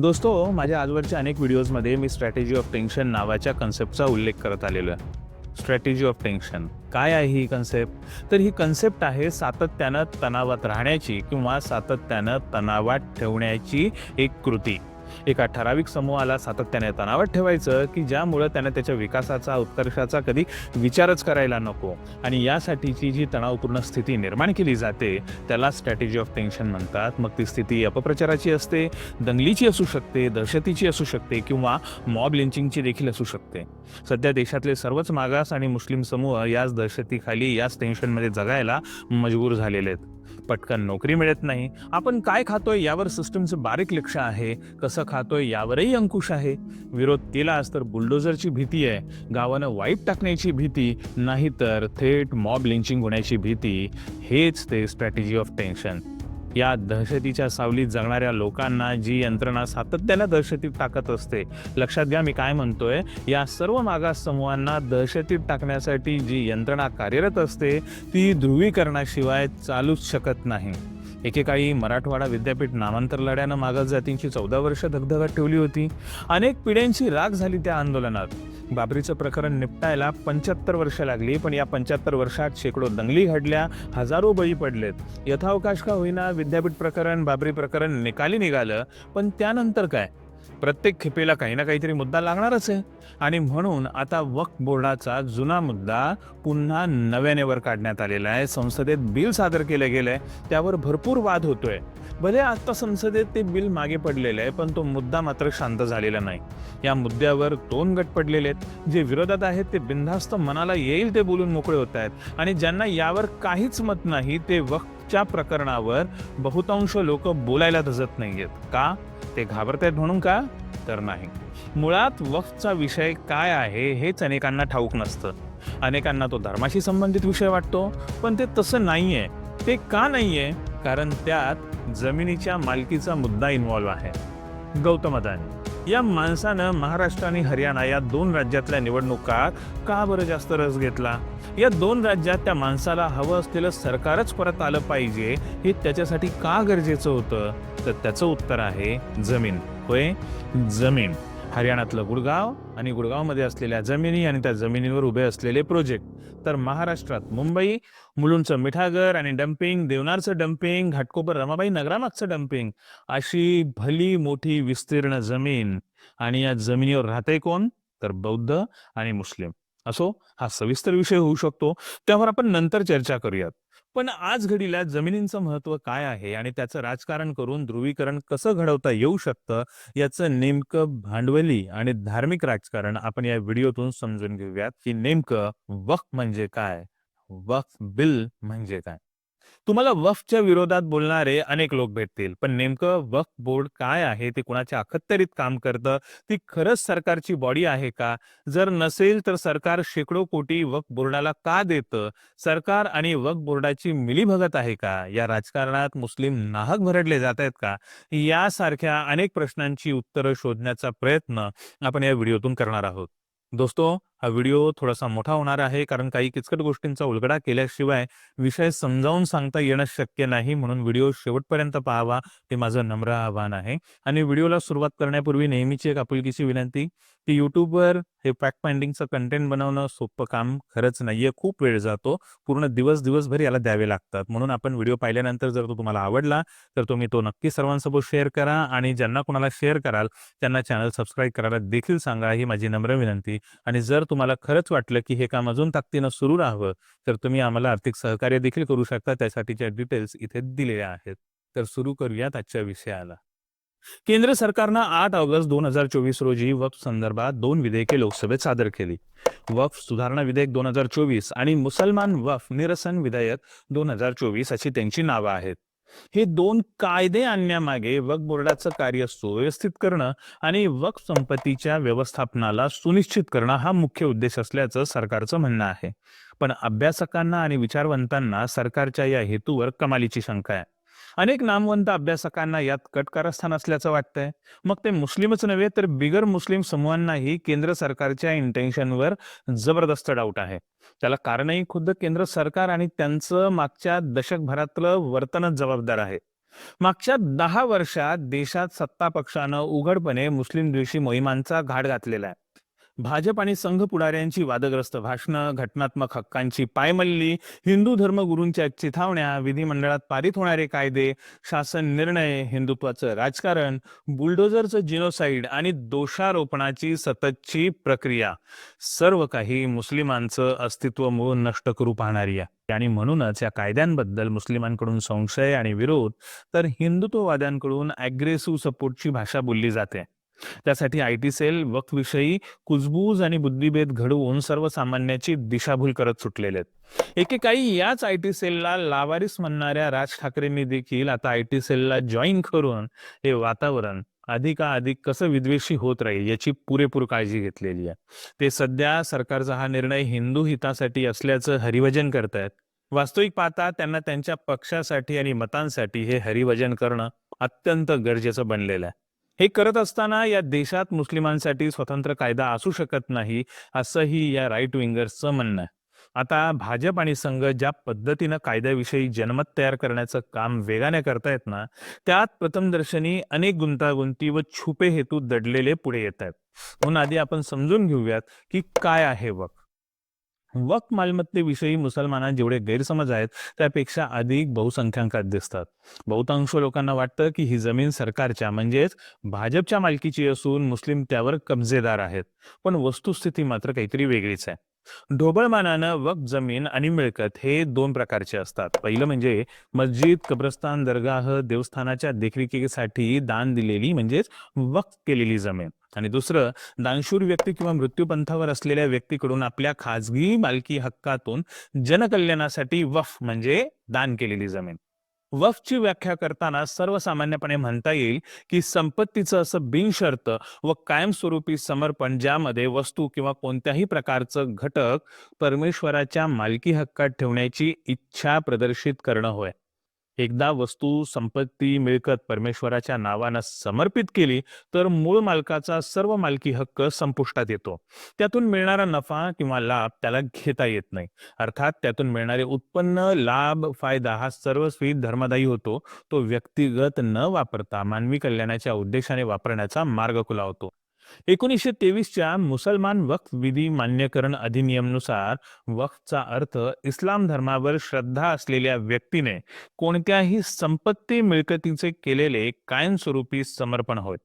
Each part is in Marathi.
दोस्तो माझ्या आजवरच्या अनेक व्हिडिओजमध्ये मी स्ट्रॅटेजी ऑफ टेन्शन नावाच्या कन्सेप्टचा उल्लेख करत आलेलो आहे. स्ट्रॅटेजी ऑफ टेन्शन काय आहे ही कन्सेप्ट तर ही कन्सेप्ट आहे सातत्यानं तणावात राहण्याची किंवा सातत्यानं तणावात ठेवण्याची एक कृती. एका ठराविक समूहाला सातत्याने तणावात ठेवायचं की ज्यामुळं त्यांना त्याच्या विकासाचा उत्कर्षाचा कधी विचारच करायला नको. आणि यासाठीची जी तणावपूर्ण स्थिती निर्माण केली जाते त्याला स्ट्रॅटेजी ऑफ टेन्शन म्हणतात. मग ती स्थिती अपप्रचाराची असते दंगलीची असू शकते दहशतीची असू शकते किंवा मॉब लिंचिंगची देखील असू शकते. सध्या देशातले सर्वच मागास आणि मुस्लिम समूह याच दहशतीखाली याच टेन्शनमध्ये जगायला मजबूर झालेले आहेत. पटकन नोकरी मिळत नाही. आपण काय खातोय यावर सिस्टमचं बारीक लक्ष आहे. कसं खातोय यावरही अंकुश आहे. विरोध केलास तर बुलडोझरची भीती आहे. गावानं वाईट टाकण्याची भीती नाहीतर थेट मॉब लिंचिंग होण्याची भीती. हेच ते स्ट्रॅटेजी ऑफ टेन्शन या दहशतीच्या सावलीत जगणाऱ्या लोकांना जी यंत्रणा सातत्याने दहशतीत टाकत असते. लक्षात घ्या मी काय म्हणतोय या सर्व मागास समूहांना दहशतीत टाकण्यासाठी जी यंत्रणा कार्यरत असते ती ध्रुवीकरणाशिवाय चालूच शकत नाही. एकेकाळी मराठवाडा विद्यापीठ नामांतर लढ्यानं मागास जातींची चौदा वर्ष धगधगत ठेवली होती. अनेक पिढ्यांची राग झाली त्या आंदोलनात. बाबरीचं प्रकरण निपटायला पंच्याहत्तर वर्ष लागली पण या पंच्याहत्तर वर्षात शेकडो दंगली घडल्या हजारो बळी पडलेत. यथावकाश का होईना विद्यापीठ प्रकरण बाबरी प्रकरण निकाली निघालं पण त्यानंतर काय? प्रत्येक खेपेला काही ना काहीतरी मुद्दा लागणारच आहे. आणि म्हणून आता वक्फ बोर्डाचा जुना मुद्दा पुन्हा नव्याने वर काढण्यात आलेला आहे. संसदेत बिल सादर केलं गेलं आहे त्यावर भरपूर वाद होतोय. भले आता संसदेत ते बिल मागे पडलेलं आहे पण तो मुद्दा मात्र शांत झालेला नाही. या मुद्द्यावर दोन गट पडलेले आहेत. जे विरोधात आहेत ते बिनधास्त मनाला येईल ते बोलून मोकळे होत आहेत. आणि ज्यांना यावर काहीच मत नाही ते च्या प्रकरणावर बहुतांश लोक बोलायला धजत नाहीयेत. का? ते घाबरत आहेत म्हणून का? तर नाही. मुळात वक्फचा विषय काय आहे हेच अनेकांना ठाऊक नसतं. अनेकांना तो धर्माशी संबंधित विषय वाटतो पण ते तसं नाहीये. ते का नाहीये? कारण त्यात जमिनीच्या मालकीचा मुद्दा इन्व्हॉल्व्ह आहे. गौतम अदानी. या माणसानं महाराष्ट्र आणि हरियाणा या दोन राज्यातल्या निवडणुका का बरं जास्त रस घेतला? या दोन राज्यात त्या माणसाला हवं असलेलं सरकारच परत आलं पाहिजे हे त्याच्यासाठी का गरजेचं होतं? तर त्याचं उत्तर आहे जमीन. होय? जमीन. हरियाणातलं गुडगाव आणि गुडगावमध्ये असलेल्या जमिनी आणि त्या जमिनीवर उभे असलेले प्रोजेक्ट तर महाराष्ट्रात मुंबई मुलुंडचं मिठागर आणि डम्पिंग देवनारचं डम्पिंग घाटकोपर रमाबाई नगरामागचं डम्पिंग अशी भली मोठी विस्तीर्ण जमीन. आणि या जमिनीवर राहते कोण? तर बौद्ध आणि मुस्लिम. असो हा सविस्तर विषय होऊ शकतो. त्यावर आपण नंतर चर्चा करूयात. पण आज घडीला जमिनींचं महत्त्व काय आहे आणि त्याचं राजकारण करून ध्रुवीकरण कसं घडवता येऊ शकतं याचं नेमकं भांडवली आणि धार्मिक राजकारण आपण या व्हिडिओतून समजून घेऊयात की नेमकं वक्फ म्हणजे काय? वक्फ बिल म्हणजे काय? तुम्हाला वक्फच्या विरोधात बोलणारे अनेक लोक भेटतील पण नेमकं वक्फ बोर्ड काय आहे? ते कुणाच्या अखत्तरीत काम करतं? ती खरंच सरकारची बॉडी आहे का? जर नसेल तर सरकार शेकडो कोटी वक्फ बोर्डाला का देतं? सरकार आणि वक्फ बोर्डाची मिलीभगत आहे का? या राजकारणात मुस्लिम नाहक भरडले जात आहेत का? यासारख्या अनेक प्रश्नांची उत्तरं शोधण्याचा प्रयत्न आपण या व्हिडिओतून करणार आहोत. दोस्तो हा व्हिडिओ थोडासा मोठा होणार आहे कारण काही किचकट गोष्टींचा उलगडा केल्याशिवाय विषय समजावून सांगता येणं शक्य नाही म्हणून व्हिडिओ शेवटपर्यंत पाहावा हे माझं नम्र आव्हान आहे. आणि व्हिडिओला सुरुवात करण्यापूर्वी नेहमीची एक आपुलकीची विनंती की युट्यूबवर हे फॅक्ट फाइंडिंगचं कंटेंट बनवणं सोपं काम खरंच नाहीये. खूप वेळ जातो. पूर्ण दिवस दिवसभर याला द्यावे लागतात. म्हणून आपण व्हिडिओ पाहिल्यानंतर जर तो तुम्हाला आवडला तर तुम्ही तो नक्की सर्वांसोबत शेअर करा आणि ज्यांना कोणाला शेअर कराल त्यांना चॅनल सबस्क्राईब करायला देखील सांगा. ही माझी नम्र विनंती. आणि जर तुम्हाला खरंच वाटलं की हे काम अजून ताकदीनं सुरू राहावं तर तुम्ही आम्हाला आर्थिक सहकार्य देखील करू शकता. त्यासाठीच्या डिटेल्स इथे दिलेल्या आहेत. तर सुरू करूयात आजच्या विषयाला. केंद्र सरकारनं आठ ऑगस्ट दोन हजार चोवीस रोजी वक्फ संदर्भात दोन विधेयके लोकसभेत सादर केली. वक्फ सुधारणा विधेयक दोन हजार चोवीस आणि मुसलमान वक्फ निरसन विधेयक दोन हजार चोवीस अशी त्यांची नावं आहेत. हे दोन कायदे आणण्यामागे वक्फ बोर्डाचं कार्य सुव्यवस्थित करणं आणि वक्फ संपत्तीच्या व्यवस्थापनाला सुनिश्चित करणं हा मुख्य उद्देश असल्याचं सरकारचं म्हणणं आहे. पण अभ्यासकांना आणि विचारवंतांना सरकारच्या या हेतूवर कमालीची शंका आहे. अनेक नामवंत अभ्यासकांना यात कटकारस्थान असल्याचं वाटतंय. मग ते मुस्लिमच नव्हे तर बिगर मुस्लिम समूहांनाही केंद्र सरकारच्या इंटेन्शनवर जबरदस्त डाऊट आहे. त्याला कारणही खुद्द केंद्र सरकार आणि त्यांचं मागच्या दशकभरातलं वर्तनच जबाबदार आहे. मागच्या दहा वर्षात देशात सत्ता पक्षानं उघडपणे मुस्लिम द्वेषी मोहिमांचा घाट घातलेला आहे. भाजप आणि संघ पुढाऱ्यांची वादग्रस्त भाषणं घटनात्मक हक्कांची पायमल्ली हिंदू धर्मगुरूंच्या चिथावण्या विधिमंडळात पारित होणारे कायदे शासन निर्णय हिंदुत्वाचं राजकारण बुलडोझरचं जिनोसाईड आणि दोषारोपणाची सततची प्रक्रिया. सर्व काही मुस्लिमांचं अस्तित्व मूळ नष्ट करू पाहणारी आहे. आणि म्हणूनच या कायद्यांबद्दल मुस्लिमांकडून संशय आणि विरोध तर हिंदुत्ववाद्यांकडून अग्रेसिव्ह सपोर्टची भाषा बोलली जाते. त्यासाठी आय टी सेल वक्तविषयी कुजबूज आणि बुद्धिभेद घडवून सर्वसामान्याची दिशाभूल करत सुटलेले आहेत. एकेकाळी याच आय टी सेलला लावारिस म्हणणाऱ्या राज ठाकरेंनी देखील आता आय टी सेलला जॉईन करून हे वातावरण अधिकाधिक कसं विद्वेषी होत राहील याची पुरेपूर काळजी घेतलेली आहे. ते सध्या सरकारचा हा निर्णय हिंदू हितासाठी असल्याचं हरिभजन करतायत. वास्तविक पाहता त्यांना त्यांच्या पक्षासाठी आणि मतांसाठी हे हरिभजन करणं अत्यंत गरजेचं बनलेलं आहे. हे करत असताना या देशात मुस्लिमांसाठी स्वतंत्र कायदा असू शकत नाही असंही या राईट विंगर्सचं म्हणणं आहे. आता भाजप आणि संघ ज्या पद्धतीनं कायद्याविषयी जनमत तयार करण्याचं काम वेगाने करतायत ना त्यात प्रथमदर्शनी अनेक गुंतागुंती व छुपे हेतू दडलेले पुढे येत आहेत म्हणून आधी आपण समजून घेऊयात की काय आहे वक वक्त मालमत्तेविषयी मुसलमानात जेवढे गैरसमज आहेत त्यापेक्षा अधिक बहुसंख्याकात दिसतात. बहुतांश लोकांना वाटतं की ही जमीन सरकारच्या म्हणजेच भाजपच्या मालकीची असून मुस्लिम त्यावर कब्जेदार आहेत. पण वस्तुस्थिती मात्र काहीतरी वेगळीच आहे. ढोबळमानानं वक जमीन आणि मिळकत हे दोन प्रकारचे असतात. पहिलं म्हणजे मस्जिद कब्रस्तान दरगाह देवस्थानाच्या देखरेखीसाठी दान दिलेली म्हणजेच वक्फ केलेली जमीन. आणि दुसरं दानशूर व्यक्ती किंवा मृत्यूपंथावर असलेल्या व्यक्तीकडून आपल्या खाजगी मालकी हक्कातून जनकल्याणासाठी वफ म्हणजे दान केलेली जमीन. वफची व्याख्या करताना सर्वसामान्यपणे म्हणता येईल की संपत्तीचं असं बिनशर्त व कायमस्वरूपी समर्पण ज्यामध्ये वस्तू किंवा कोणत्याही प्रकारचं घटक परमेश्वराच्या मालकी हक्कात ठेवण्याची इच्छा प्रदर्शित करणं होय. एकदा वस्तू संपत्ती मिळकत परमेश्वराच्या नावानं समर्पित केली तर मूळ मालकाचा सर्व मालकी हक्क संपुष्टात येतो. त्यातून मिळणारा नफा किंवा लाभ त्याला घेता येत नाही. अर्थात त्यातून मिळणारे उत्पन्न लाभ फायदा हा सर्वस्वी धर्मदायी होतो. तो व्यक्तिगत न वापरता मानवी कल्याणाच्या उद्देशाने वापरण्याचा मार्ग खुला होतो. एकोणीसशे तेवीसच्या मुसलमान वक्फ विधी मान्यकरण अधिनियमनुसार वक्फचा अर्थ इस्लाम धर्मावर श्रद्धा असलेल्या व्यक्तीने कोणत्याही संपत्ती मिळकतीचे केलेले कायमस्वरूपी समर्पण होय.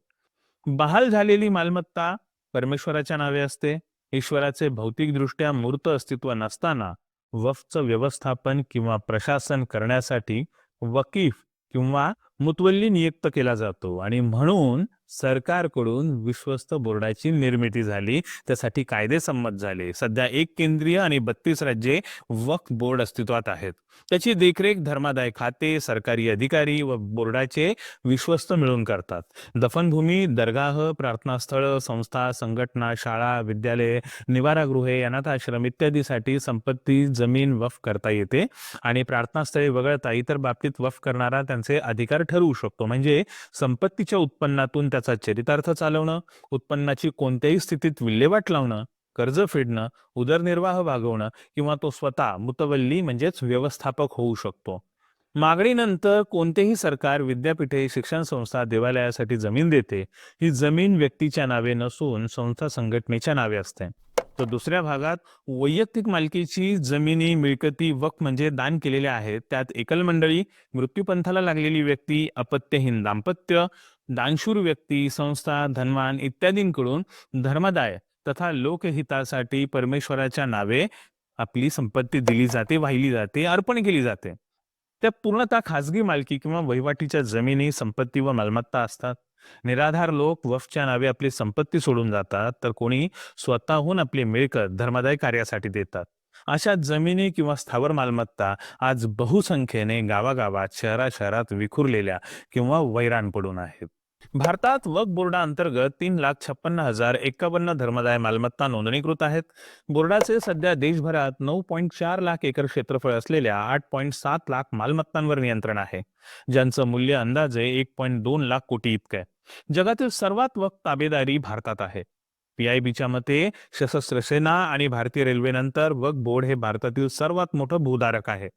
बहाल झालेली मालमत्ता परमेश्वराच्या नावे असते ईश्वराचे भौतिकदृष्ट्या मूर्त अस्तित्व नसताना वक्फचं व्यवस्थापन किंवा प्रशासन करण्यासाठी वकीफ किंवा मुतवल्ली नियुक्त केला जातो. आणि म्हणून सरकारकडून विश्वस्त बोर्डाची निर्मिती झाली. त्यासाठी कायदे संमत झाले. सध्या एक केंद्रीय आणि बत्तीस राज्ये वक्फ बोर्ड अस्तित्वात आहेत. त्याची देखरेख धर्मादाय खाते सरकारी अधिकारी व बोर्डाचे विश्वस्त मिळून करतात. दफनभूमी दरगाह प्रार्थनास्थळ संस्था संघटना शाळा विद्यालये निवारागृहे अनाथाश्रम इत्यादीसाठी संपत्ती जमीन वफ करता येते. आणि प्रार्थनास्थळे वगळता इतर बाबतीत वफ करणारा त्यांचे अधिकार ठरवू शकतो. म्हणजे संपत्तीच्या उत्पन्नातून त्याचा चरितार्थ चालवणं उत्पन्नाची कोणत्याही स्थितीत विल्हेवाट लावणं कर्ज फेडणं उदरनिर्वाह भागवणं किंवा तो स्वतः मुतवल्ली म्हणजेच व्यवस्थापक होऊ शकतो. मागणीनंतर कोणतेही सरकार विद्यापीठे शिक्षण संस्था देवालयासाठी जमीन देते ही जमीन व्यक्तीच्या नावे नसून संस्था संघटनेच्या नावे असते. तर दुसऱ्या भागात वैयक्तिक मालकीची जमिनी मिळकती वक म्हणजे दान केलेल्या आहेत. त्यात एकल मंडळी मृत्यूपंथाला लागलेली व्यक्ती अपत्यहीन दाम्पत्य दानशूर व्यक्ती संस्था धनवान इत्यादींकडून धर्मदाय तथा लोकहितासाठी परमेश्वराच्या नावे आपली संपत्ती दिली जाते वाहिली जाते अर्पण केली जाते. त्या पूर्णतः खाजगी मालकी किंवा वहिवाटीच्या जमिनी संपत्ती व मालमत्ता असतात. निराधार लोक वफच्या नावे आपली संपत्ती सोडून जातात तर कोणी स्वतःहून आपली मिळकत धर्मादाय कार्यासाठी देतात. अशा जमिनी किंवा स्थावर मालमत्ता आज बहुसंख्येने गावागावात शहरा शहरात विखुरलेल्या किंवा वैराण पडून आहेत. भारतात वक बोर्डाअंतर्गत तीन लाख छप्पन्न हजार एकावन्न धर्मदाय मालमत्ता नोंदणीकृत आहेत. बोर्डाचे सध्या देशभरात नऊ पॉईंट चार लाख एकर क्षेत्रफळ असलेल्या आठ पॉईंट सात लाख मालमत्तांवर नियंत्रण आहे. ज्यांचं मूल्य अंदाजे एक पॉईंट दोन लाख कोटी इतकं आहे. जगातील सर्वात वक ताबेदारी भारतात आहे. पीआयबीच्या मते सशस्त्र सेना आणि भारतीय रेल्वेनंतर वक बोर्ड हे भारतातील सर्वात मोठं भूधारक आहे.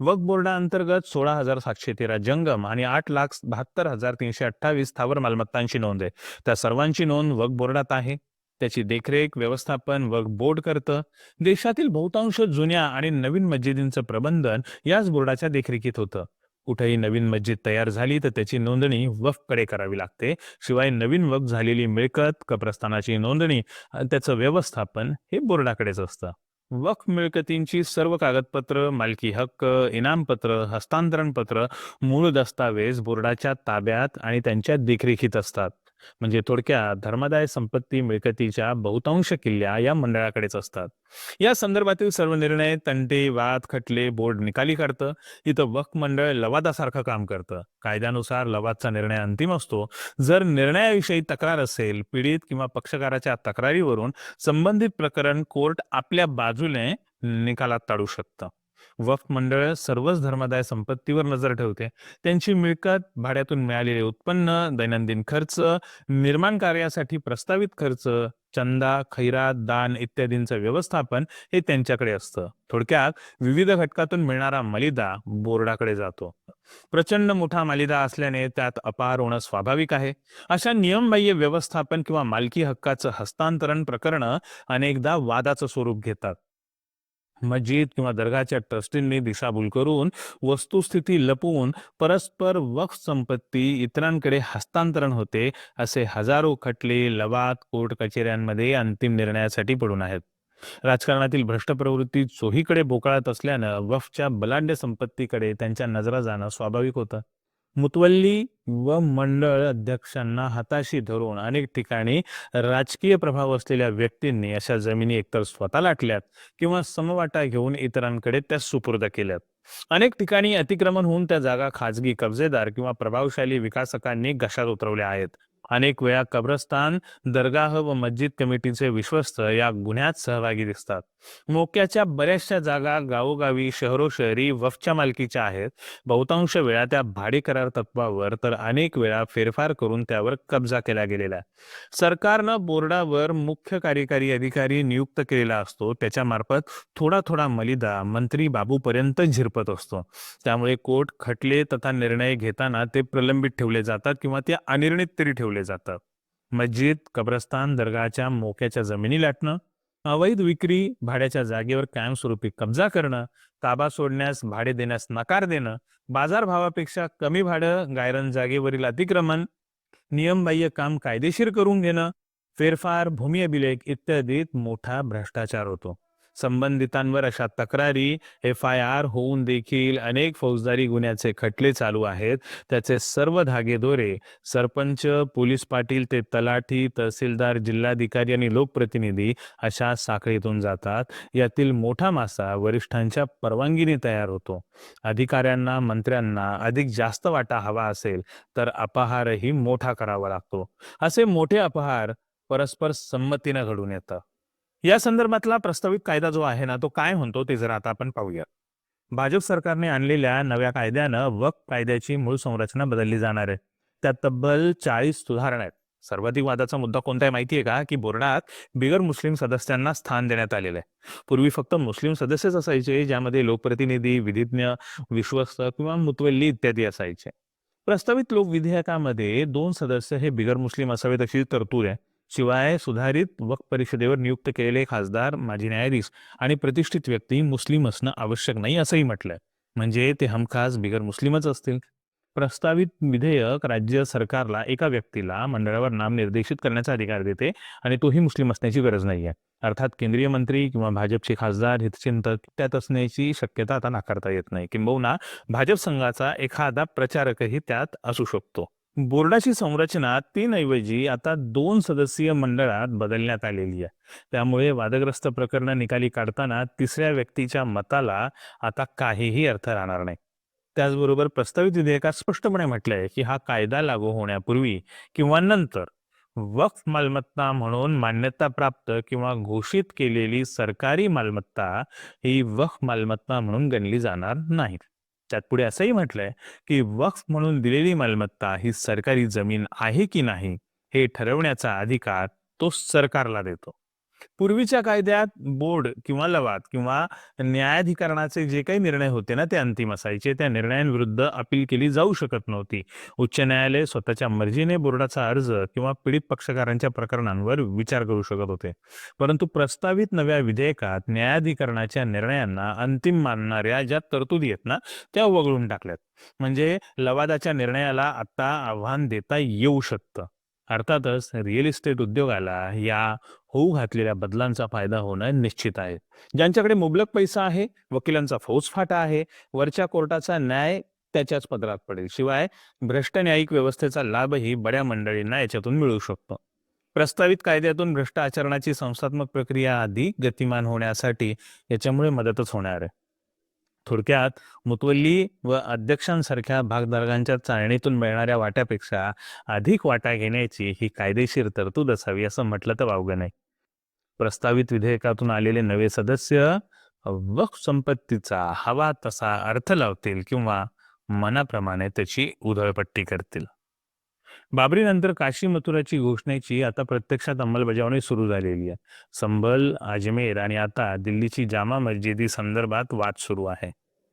वक्फ बोर्डाअंतर्गत सोळा हजार सातशे तेरा जंगम आणि आठ लाख बहात्तर हजार तीनशे अठ्ठावीस स्थावर मालमत्तांची नोंद आहे. त्या सर्वांची नोंद वक्फ बोर्डात आहे. त्याची देखरेख व्यवस्थापन वक्फ बोर्ड करतं. देशातील बहुतांश जुन्या आणि नवीन मस्जिदींचं प्रबंधन याच बोर्डाच्या देखरेखीत होतं. कुठेही नवीन मस्जिद तयार झाली तर त्याची नोंदणी वक्फकडे करावी लागते. शिवाय नवीन वक्फ झालेली मिळकत कब्रस्थानाची नोंदणी त्याचं व्यवस्थापन हे बोर्डाकडेच असतं. वक्फ मिळकतींची सर्व कागदपत्र मालकी हक्क इनामपत्र हस्तांतरण पत्र मूळ दस्तावेज बोर्डाच्या ताब्यात आणि त्यांच्या देखरेखीत असतात. म्हणजे थोडक्यात धर्मादाय संपत्ती मिळकतीच्या बहुतांश किल्ल्या या मंडळाकडेच असतात. या संदर्भातील सर्व निर्णय तंटे वाद खटले बोर्ड निकाली करतं इथं वक्फ मंडळ लवादासारखं काम करतं. कायद्यानुसार लवादचा निर्णय अंतिम असतो. जर निर्णयाविषयी तक्रार असेल पीडित किंवा पक्षकाराच्या तक्रारीवरून संबंधित प्रकरण कोर्ट आपल्या बाजूने निकालात ताडू शकतं. वक्फ मंडळ सर्वच धर्मादाय संपत्तीवर नजर ठेवते. त्यांची मिळकत भाड्यातून मिळालेले उत्पन्न दैनंदिन खर्च निर्माण कार्यासाठी प्रस्तावित खर्च चंदा खैरात दान इत्यादींचं व्यवस्थापन हे त्यांच्याकडे असतं. थोडक्यात विविध घटकातून मिळणारा मलिदा बोर्डाकडे जातो. प्रचंड मोठा मालिदा असल्याने त्यात अपार होणं स्वाभाविक आहे. अशा नियमबाह्य व्यवस्थापन किंवा मालकी हक्काचं हस्तांतरण प्रकरणं अनेकदा वादाचं स्वरूप घेतात. मस्जिद किंवा दर्गाच्या ट्रस्टींनी दिशाभूल करून वस्तुस्थिती लपवून परस्पर वक्फ संपत्ती इतरांकडे हस्तांतरण होते असे हजारो खटले लवाद कोर्ट कचेऱ्यांमध्ये अंतिम निर्णयासाठी पडून आहेत. राजकारणातील भ्रष्ट प्रवृत्ती चोहीकडे बोकाळत असल्यानं वफच्या बलाढ्य संपत्तीकडे त्यांच्या नजरा जाणं स्वाभाविक होतं. मुतवल्ली व मंडळ अध्यक्षांना हाताशी धरून अनेक ठिकाणी राजकीय प्रभाव असलेल्या व्यक्तींनी अशा जमिनी एकतर स्वतः लाटल्यात किंवा समवाटा घेऊन इतरांकडे त्या सुपूर्द केल्यात. अनेक ठिकाणी अतिक्रमण होऊन त्या जागा खाजगी कब्जेदार किंवा प्रभावशाली विकासकांनी घशात उतरवल्या आहेत. अनेक वेळा कब्रस्तान दरगाह व मस्जिद कमिटीचे विश्वस्त या गुन्ह्यात सहभागी दिसतात. मोक्याच्या बऱ्याचशा जागा गावोगावी शहरोशहरी वफच्या मालकीच्या आहेत. बहुतांश वेळा त्या भाडे करार तत्वावर तर अनेक वेळा फेरफार करून त्यावर कब्जा केला गेलेला आहे. सरकारनं बोर्डावर मुख्य कार्यकारी अधिकारी नियुक्त केलेला असतो. त्याच्यामार्फत थोडा थोडा मलिदा मंत्री बाबूपर्यंत झिरपत असतो. त्यामुळे कोर्ट खटले तथा निर्णय घेताना ते प्रलंबित ठेवले जातात किंवा ते अनिर्णित तरी ठेवले जातात. मस्जिद कब्रस्तान दर्गाच्या मोक्याच्या जमिनी लाटणं अवैध विक्री भाड्याच्या जागेवर कायमस्वरूपी कब्जा करणं ताबा सोडण्यास भाडे देण्यास नकार देणं बाजारभावापेक्षा कमी भाडं गायरन जागेवरील अतिक्रमण नियमबाह्य काम कायदेशीर करून घेणं फेरफार भूमी अभिलेख इत्यादीत मोठा भ्रष्टाचार होतो. संबंधितांवर अशा तक्रारी एफ आय आर होऊन देखील अनेक फौजदारी गुन्ह्याचे खटले चालू आहेत. त्याचे सर्व धागेदोरे सरपंच पोलीस पाटील ते तलाठी तहसीलदार जिल्हाधिकारी आणि लोकप्रतिनिधी अशा साखळीतून जातात. यातील मोठा मासा वरिष्ठांच्या परवानगीने तयार होतो. अधिकाऱ्यांना मंत्र्यांना अधिक जास्त वाटा हवा असेल तर अपहारही मोठा करावा लागतो. असे मोठे अपहार परस्पर संमतीनं घडून येतं. या संदर्भातला प्रस्तावित कायदा जो आहे ना तो काय म्हणतो ते जरा आता आपण पाहूया भाजप सरकारने आणलेल्या नव्या कायद्यानं वक्फ कायद्याची मूळ संरचना बदलली जाणार आहे. त्यात तब्बल चाळीस सुधारणा आहेत. सर्वाधिक वादाचा मुद्दा कोणता आहे माहितीये का? की बोर्डात बिगर मुस्लिम सदस्यांना स्थान देण्यात आलेलं आहे. पूर्वी फक्त मुस्लिम सदस्यच असायचे ज्यामध्ये लोकप्रतिनिधी विधिज्ञ विश्वस्त किंवा मुतवल्ली इत्यादी असायचे. प्रस्तावित लोक विधेयकामध्ये दोन सदस्य हे बिगर मुस्लिम असावेत अशी तरतूद आहे. शिवाय सुधारित वक्फ परिषदेवर नियुक्त केलेले खासदार माजी न्यायाधीश आणि प्रतिष्ठित व्यक्ती मुस्लिम असणं आवश्यक नाही असंही म्हटलंय. म्हणजे ते हमखास बिगर मुस्लिमच असतील. प्रस्तावित विधेयक राज्य सरकारला एका व्यक्तीला मंडळावर नाम निर्देशित करण्याचा अधिकार देते आणि तोही मुस्लिम असण्याची गरज नाही आहे अर्थात केंद्रीय मंत्री किंवा भाजपचे खासदार हितचिंतक त्यात असण्याची शक्यता आता नाकारता येत नाही. किंबहुना भाजप संघाचा एखादा प्रचारकही त्यात असू शकतो. बोर्डाची संरचना तीन ऐवजी आता दोन सदस्यीय मंडळात बदलण्यात आलेली आहे. त्यामुळे वादग्रस्त प्रकरण निकाली काढताना तिसऱ्या व्यक्तीच्या मताला आता काहीही अर्थ राहणार नाही. त्याचबरोबर प्रस्तावित विधेयकात स्पष्टपणे म्हटलंय की हा कायदा लागू होण्यापूर्वी किंवा नंतर वक्फ मालमत्ता म्हणून मान्यता प्राप्त किंवा घोषित केलेली सरकारी मालमत्ता ही वक्फ मालमत्ता म्हणून गणली जाणार नाही. त्यात पुढे असंही म्हटलंय की वक्फ म्हणून दिलेली मालमत्ता ही सरकारी जमीन आहे की नाही हे ठरवण्याचा अधिकार तो सरकारला देतो. पूर्वीच्या कायद्यात बोर्ड किंवा लवाद किंवा न्यायाधिकरणाचे जे काही निर्णय होते ना ते अंतिम असायचे. त्या निर्णयांविरुद्ध अपील केली जाऊ शकत नव्हती. उच्च न्यायालय स्वतःच्या मर्जीने बोर्डाचा अर्ज किंवा पीडित पक्षकारांच्या प्रकरणांवर विचार करू शकत होते. परंतु प्रस्तावित नव्या विधेयकात न्यायाधिकरणाच्या निर्णयांना अंतिम मानणाऱ्या ज्या तरतुदी आहेत ना त्या वगळून टाकल्यात. म्हणजे लवादाच्या निर्णयाला आता आव्हान देता येऊ शकतं. अर्थातच रिअल इस्टेट उद्योगाला या होऊ घातलेल्या बदलांचा फायदा होणं निश्चित आहे. ज्यांच्याकडे मुबलक पैसा आहे वकिलांचा फौजफाटा आहे वरच्या कोर्टाचा न्याय त्याच्याच पदरात पडेल. शिवाय भ्रष्ट न्यायिक व्यवस्थेचा लाभही बड्या मंडळींना याच्यातून मिळू शकतो. प्रस्तावित कायद्यातून भ्रष्ट आचरणाची संस्थात्मक प्रक्रिया अधिक गतिमान होण्यासाठी याच्यामुळे मदतच होणार आहे. थोडक्यात मुतवल्ली व अध्यक्षांसारख्या भागधारकांच्या चाळणीतून मिळणाऱ्या वाट्यापेक्षा अधिक वाटा घेण्याची ही कायदेशीर तरतूद असावी असं म्हटलं तर वावगं नाही. प्रस्तावित विधेयकातून आलेले नवे सदस्य वक्फ संपत्तीचा हवा तसा अर्थ लावतील किंवा मनाप्रमाणे त्याची उधळपट्टी करतील. बाबरीनंतर काशी मथुराची घोषणेची आता प्रत्यक्षात अंमलबजावणी सुरू झालेली आहे. संभल अजमेर आणि आता दिल्लीची जामा मस्जिदी संदर्भात वाद सुरू आहे.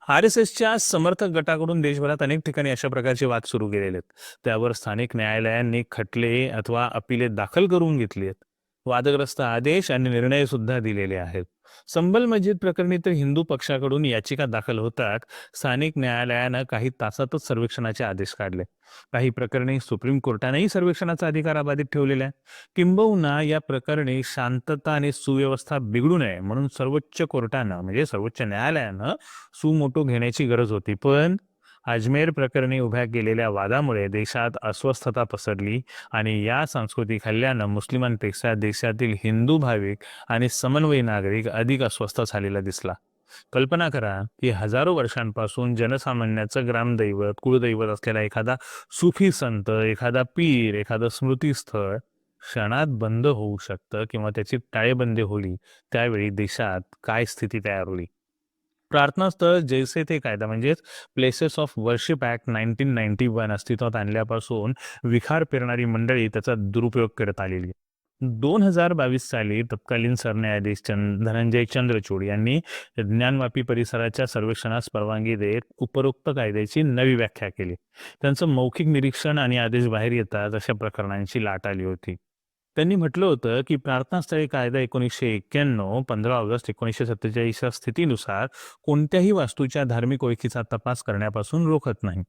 आर एस एसच्या समर्थक गटाकडून देशभरात अनेक ठिकाणी अशा प्रकारचे वाद सुरू केलेले आहेत. त्यावर स्थानिक न्यायालयांनी खटले अथवा अपिले दाखल करून घेतली आहेत. वादग्रस्त आदेश आणि निर्णय सुद्धा दिलेले आहेत. संबल मस्जिद प्रकरणी तर हिंदू पक्षाकडून याचिका दाखल होतात. स्थानिक न्यायालयानं काही तासातच सर्वेक्षणाचे आदेश काढले. काही प्रकरणी सुप्रीम कोर्टानेही सर्वेक्षणाचा अधिकार अबाधित ठेवलेला आहे. किंबहुना या प्रकरणी शांतता आणि सुव्यवस्था बिघडू नये म्हणून सर्वोच्च कोर्टानं म्हणजे सर्वोच्च न्यायालयानं सुमोटो घेण्याची गरज होती. पण अजमेर प्रकरणी उभ्या केलेल्या वादामुळे देशात अस्वस्थता पसरली आणि या सांस्कृतिक हल्ल्यानं मुस्लिमांपेक्षा देशातील हिंदू भाविक आणि समन्वयी नागरिक अधिक अस्वस्थ झालेला दिसला. कल्पना करा की हजारो वर्षांपासून जनसामान्याचं ग्रामदैवत कुळदैवत असलेला एखादा सुफी संत एखादा पीर एखादं स्मृतीस्थळ क्षणात बंद होऊ शकतं किंवा त्याची टाळेबंदी होली त्यावेळी देशात काय स्थिती तयार होईल? प्रार्थनास्थळ जैसे ते कायदा म्हणजेच places of worship act nineteen ninety one अस्तित्वात आणल्यापासून विखार पेरणारी मंडळी त्याचा दुरुपयोग करत आलेली आहे. दोन हजार बावीस साली तत्कालीन सरन्यायाधीश चंद धनंजय चंद्रचूड यांनी ज्ञानवापी परिसराच्या सर्वेक्षणास परवानगी देत उपरोक्त कायद्याची नवी व्याख्या केली. त्यांचं मौखिक निरीक्षण आणि आदेश बाहेर येतात अशा प्रकरणांची लाट आली होती. त्यांनी म्हटलं होतं की प्रार्थनास्थळी कायदा एकोणीसशे एक्क्याण्णव पंधरा ऑगस्ट एकोणीसशे सत्तेचाळीसच्या स्थितीनुसार कोणत्याही वास्तूच्या धार्मिक ओळखीचा तपास करण्यापासून रोखत नाही.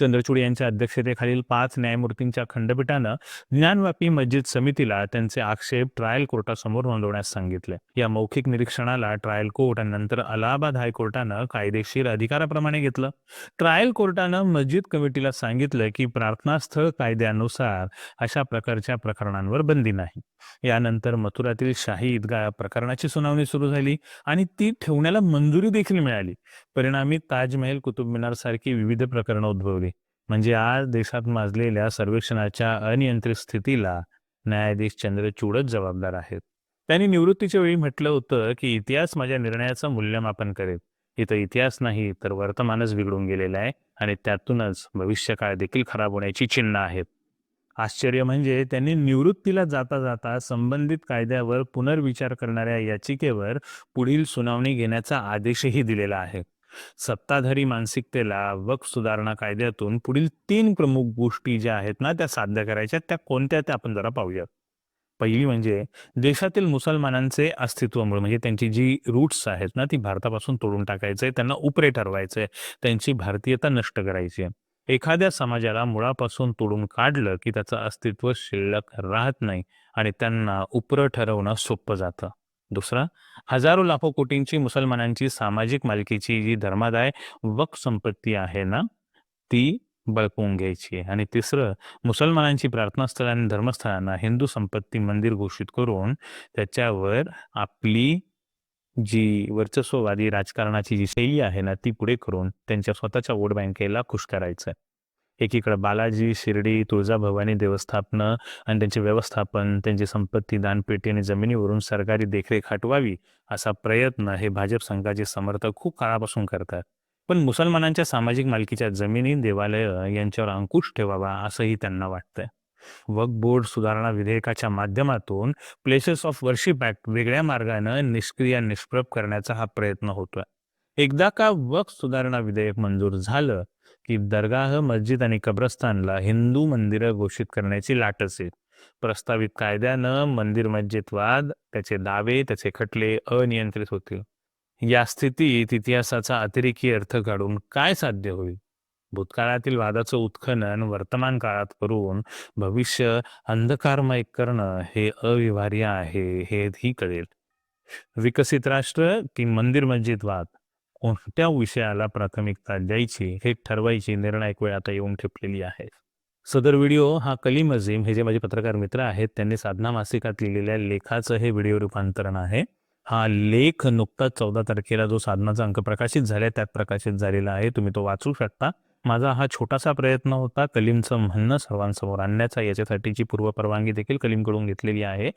चंद्रचूड यांच्या अध्यक्षतेखालील पाच न्यायमूर्तींच्या खंडपीठानं ज्ञानवापी मस्जिद समितीला त्यांचे आक्षेप ट्रायल कोर्टासमोर नोंदवण्यास सांगितले. या मौखिक निरीक्षणाला ट्रायल कोर्ट आणि नंतर अलाहाबाद हायकोर्टानं कायदेशीर अधिकाराप्रमाणे घेतलं. ट्रायल कोर्टानं मस्जिद कमिटीला सांगितलं की प्रार्थनास्थळ कायद्यानुसार अशा प्रकारच्या प्रकरणांवर बंदी नाही. यानंतर मथुरातील शाही ईदगाह प्रकरणाची सुनावणी सुरू झाली आणि ती ठेवण्याला मंजुरी देखील मिळाली. परिणामी ताजमहल कुतुब मिनार सारखी विविध प्रकरणं उद्भवली म्हणजे आज देशात माजलेल्या सर्वेक्षणाच्या अनियंत्रित स्थितीला न्यायाधीश चंद्रचूडच जबाबदार आहेत. त्यांनी निवृत्तीच्या वेळी म्हटलं होतं की इतिहास माझ्या निर्णयाचं मूल्यमापन करेल. इथं इतिहास नाही तर वर्तमानच बिघडून गेलेलं आहे आणि त्यातूनच भविष्यकाळ देखील खराब होण्याची चिन्ह आहेत. आश्चर्य म्हणजे त्यांनी निवृत्तीला जाता जाता संबंधित कायद्यावर पुनर्विचार करणाऱ्या याचिकेवर पुढील सुनावणी घेण्याचा आदेशही दिलेला आहे. सत्ताधारी मानसिकतेला वक्फ सुधारणा कायद्यातून पुढील तीन प्रमुख गोष्टी ज्या आहेत ना त्या साध्य करायच्या. त्या कोणत्या त्या आपण जरा पाहूयात. पहिली म्हणजे देशातील मुसलमानांचे अस्तित्वमुळे म्हणजे त्यांची जी रूट्स आहेत ना ती भारतापासून तोडून टाकायचंय त्यांना उपरे ठरवायचंय त्यांची भारतीयता नष्ट करायची आहे एखाद्या समाजाला मुळापासून तोडून काढलं की त्याचं अस्तित्व शिल्लक राहत नाही आणि त्यांना उपर ठरवणं सोपं जातं. दुसरा हजारो लाखो कोटींची मुसलमानांची सामाजिक मालकीची जी धर्मादाय वक संपत्ती आहे ना ती बळकवून घ्यायची आहे. आणि तिसरं मुसलमानांची प्रार्थनास्थळ आणि धर्मस्थळांना हिंदू संपत्ती मंदिर घोषित करून त्याच्यावर आपली जी वर्चस्ववादी राजकारणाची जी शैली आहे ना ती पुढे करून त्यांच्या स्वतःच्या वोट बँकेला खुश करायचं एकीकडं बालाजी शिर्डी तुळजाभवानी देवस्थापनं आणि त्यांचे व्यवस्थापन त्यांची संपत्ती दानपेटी आणि जमिनीवरून सरकारी देखरेख हटवावी असा प्रयत्न हे भाजप संघाचे समर्थक खूप काळापासून करतात. पण मुसलमानांच्या सामाजिक मालकीच्या जमिनी देवालय यांच्यावर अंकुश ठेवावा असंही त्यांना वाटतंय. वक्फ बोर्ड सुधारणा विधेयकाच्या माध्यमातून प्लेसेस ऑफ वर्शिप ऍक्ट वेगळ्या मार्गानं निष्क्रिय निष्प्रभ करण्याचा हा प्रयत्न होतोय. एकदा का वक्फ सुधारणा विधेयक मंजूर झालं की दरगाह मस्जिद आणि कब्रस्तानला हिंदू मंदिरं घोषित करण्याची लाट असेल प्रस्तावित कायद्यानं मंदिर मस्जिदवाद त्याचे दावे त्याचे खटले अनियंत्रित होतील. या स्थितीत इतिहासाचा अतिरेकी अर्थ काढून काय साध्य होईल? भूतकाळातील वादाचं उत्खनन वर्तमान काळात करून भविष्य अंधकारमय करणं हे अव्यवहार्य आहे हे ही कळेल. विकसित राष्ट्र की मंदिर मस्जिदवाद कोणत्या विषयाला प्राथमिकता द्यायची हे ठरवायची निर्णायक वेळ आता येऊन ठेपलेली आहे. सदर व्हिडिओ हा कलीम अझीम हे जे माझे पत्रकार मित्र आहेत त्यांनी साधना मासिकात लिहिलेल्या लेखाचं हे व्हिडिओ रूपांतरण आहे. हा लेख नुकताच चौदा तारखेला जो साधनाचा अंक प्रकाशित झालाय त्यात प्रकाशित झालेला आहे. तुम्ही तो वाचू शकता. माझा हा छोटासा प्रयत्न होता कलीमचं म्हणणं सर्वांसमोर आणण्याचा. याच्यासाठीची पूर्वपरवानगी देखील कलीमकडून घेतलेली आहे.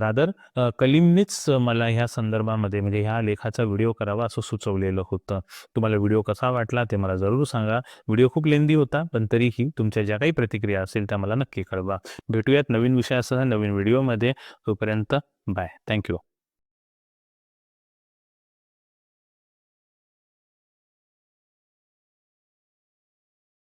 रादर कलीमनेच मला ह्या संदर्भामध्ये म्हणजे ह्या लेखाचा व्हिडिओ करावा असं सुचवलेलं होतं. तुम्हाला व्हिडिओ कसा वाटला ते मला जरूर सांगा. व्हिडिओ खूप लेंदी होता पण तरीही तुमच्या ज्या काही प्रतिक्रिया असेल त्या मला नक्की कळवा. भेटूयात नवीन विषयासह नवीन व्हिडिओमध्ये. तोपर्यंत बाय. थँक्यू.